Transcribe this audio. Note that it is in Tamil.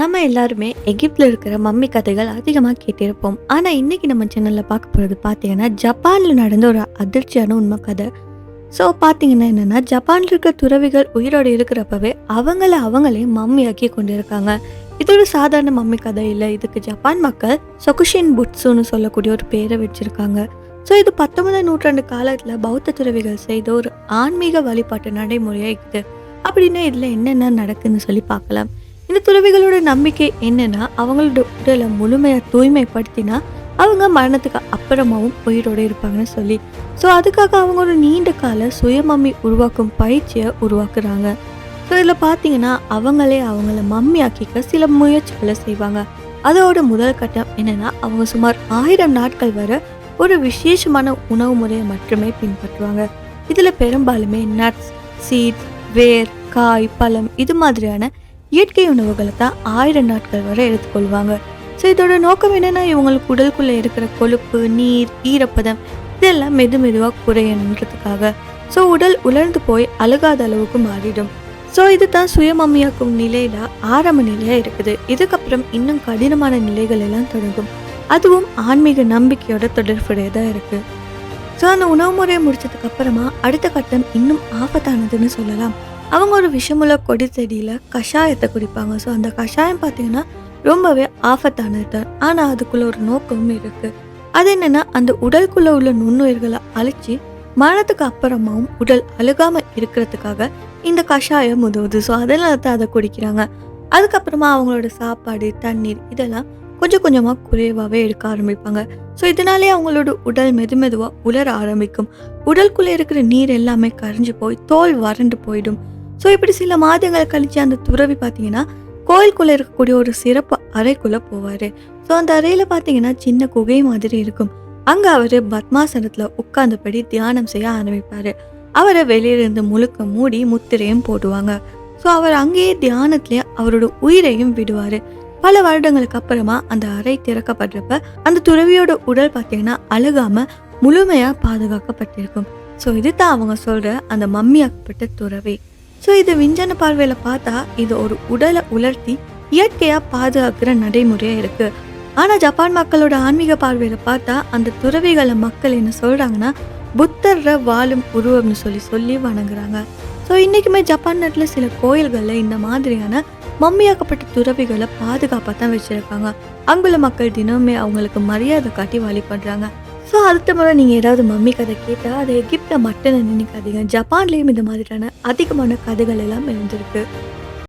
நம்ம எல்லாருமே எகிப்தில் இருக்கிற மம்மி கதைகள் அதிகமாக கேட்டிருப்போம். ஆனால் இன்றைக்கி நம்ம சேனலில் பார்க்க போகிறது பார்த்தீங்கன்னா ஜப்பானில் நடந்த ஒரு அதிர்ச்சியான உண்மை கதை. ஸோ பார்த்தீங்கன்னா என்னென்னா ஜப்பானில் இருக்க துறவிகள் உயிரோடு இருக்கிறப்பவே அவங்கள அவங்களே மம்மியாக்கி கொண்டு இருக்காங்க இது ஒரு சாதாரண மம்மி கதை இல்லை. இதுக்கு ஜப்பான் மக்கள் சொகுஷின் புட்ஸுன்னு சொல்லக்கூடிய ஒரு பேரை வச்சுருக்காங்க. ஸோ இது பத்தொன்பதாம் நூற்றாண்டு காலத்தில் பௌத்த துறவிகள் செய்த ஒரு ஆன்மீக வழிபாட்டு நடைமுறையாக இருக்குது அப்படின்னா இதில் என்னென்ன நடக்குதுன்னு சொல்லி பார்க்கலாம். இந்த துறவிகளோட நம்பிக்கை என்னன்னா அவங்களோட உடலை முழுமையாக தூய்மைப்படுத்தினா அவங்க மரணத்துக்கு அப்புறமாவும் உயிரோடு இருப்பாங்கன்னு சொல்லி. ஸோ அதுக்காக அவங்க ஒரு நீண்ட கால சுயமம்மி உருவாக்கும் பயிற்சியை உருவாக்குறாங்க. ஸோ இதில் பார்த்தீங்கன்னா அவங்களே அவங்கள மம்மி ஆக்கிக்க சில முயற்சிகளை செய்வாங்க. அதோட முதல் கட்டம் என்னென்னா அவங்க சுமார் ஆயிரம் நாட்கள் வரை ஒரு விசேஷமான உணவு முறையை மட்டுமே பின்பற்றுவாங்க. இதில் பெரும்பாலுமே நட்ஸ் சீட்ஸ் வேர் காய் பழம் இது மாதிரியான இயற்கை உணவுகளை தான் ஆயிரம் நாட்கள் வரை எடுத்துக்கொள்வாங்க. ஸோ இதோட நோக்கம் என்னென்னா இவங்களுக்கு உடலுக்குள்ளே இருக்கிற கொழுப்பு நீர் ஈரப்பதம் இதெல்லாம் மெது மெதுவாக குறையணுன்றதுக்காக. ஸோ உடல் உலர்ந்து போய் அழுகாத அளவுக்கு மாறிடும். ஸோ இது தான் சுயமம்மியாக்கும் நிலையில ஆரம்ப நிலையா இருக்குது. இதுக்கப்புறம் இன்னும் கடினமான நிலைகள் எல்லாம் தொடங்கும். அதுவும் ஆன்மீக நம்பிக்கையோட தொடர்புடையதாக இருக்கு. ஸோ அந்த உணவு முறையை முடிச்சதுக்கு அப்புறமா அடுத்த கட்டம் இன்னும் ஆபத்தானதுன்னு சொல்லலாம். அவங்க ஒரு விஷமுள்ள கொடி செடியில் கஷாயத்தை குடிப்பாங்க. ஸோ அந்த கஷாயம் பார்த்தீங்கன்னா ரொம்பவே ஆபத்தானது தான் ஆனால் அதுக்குள்ளே ஒரு நோக்கமும் இருக்குது அது என்னென்னா அந்த உடலுக்குள்ளே உள்ள நுண்ணுயிர்களை அழிச்சு மரணத்துக்கு அப்புறமாவும் உடல் அழுகாமல் இருக்கிறதுக்காக இந்த கஷாயம் உதவுது. ஸோ அதனால தான் அதை குடிக்கிறாங்க. அதுக்கப்புறமா அவங்களோட சாப்பாடு தண்ணீர் இதெல்லாம் கொஞ்சம் கொஞ்சமாக குறைவாகவே எடுக்க ஆரம்பிப்பாங்க. ஸோ இதனாலே அவங்களோட உடல் மெது மெதுவாக உலர ஆரம்பிக்கும். உடலுக்குள்ளே இருக்கிற நீர் எல்லாமே கரைஞ்சு போய் தோல் வறண்டு போயிடும். ஸோ இப்படி சில மாதங்கள் கழித்து அந்த துறவி பார்த்தீங்கன்னா கோயிலுக்குள்ளே இருக்கக்கூடிய ஒரு சிறப்பு அறைக்குள்ளே போவார். ஸோ அந்த அறையில் பார்த்தீங்கன்னா சின்ன குகை மாதிரி இருக்கும். அங்கே அவர் பத்மாசனத்தில் உட்கார்ந்தபடி தியானம் செய்ய ஆரம்பிப்பார். அவரை வெளியிலிருந்து முழுக்க மூடி முத்திரையும் போடுவாங்க. ஸோ அவர் அங்கேயே தியானத்திலே அவரோட உயிரையும் விடுவார். பல வருடங்களுக்கு அப்புறமா அந்த அறை திறக்கப்படுறப்ப அந்த துறவியோட உடல் பார்த்தீங்கன்னா அழுகாம முழுமையாக பாதுகாக்கப்பட்டிருக்கும். ஸோ இதுதான் அவங்க சொல்கிற அந்த மம்மியாக்கப்பட்ட துறவி. ஸோ இது விஞ்ஞான பார்வையில் பார்த்தா இது ஒரு உடலை உலர்த்தி இயற்கையாக பாதுகாக்கிற நடைமுறையாக இருக்குது ஆனால் ஜப்பான் மக்களோட ஆன்மீக பார்வையில் பார்த்தா அந்த துறவிகளை மக்கள் என்ன சொல்கிறாங்கன்னா புத்தர்ற வாழும் உருவம்னு சொல்லி சொல்லி வணங்குறாங்க. ஸோ இன்றைக்குமே ஜப்பான் நாட்டில் சில கோயில்களில் இந்த மாதிரியான மம்மியாக்கப்பட்ட துறவிகளை பாதுகாப்பாக தான் வச்சுருக்காங்க. அங்குள்ள மக்கள் தினமுமே அவங்களுக்கு மரியாதை காட்டி வழிபடுறாங்க. ஸோ அடுத்த முறை நீங்கள் ஏதாவது மம்மி கதை கேட்டால் அது எகிப்தில் மட்டும் நினைக்காதீங்க. ஜப்பான்லேயும் இந்த மாதிரியான அதிகமான கதைகள் எல்லாம் இருந்திருக்கு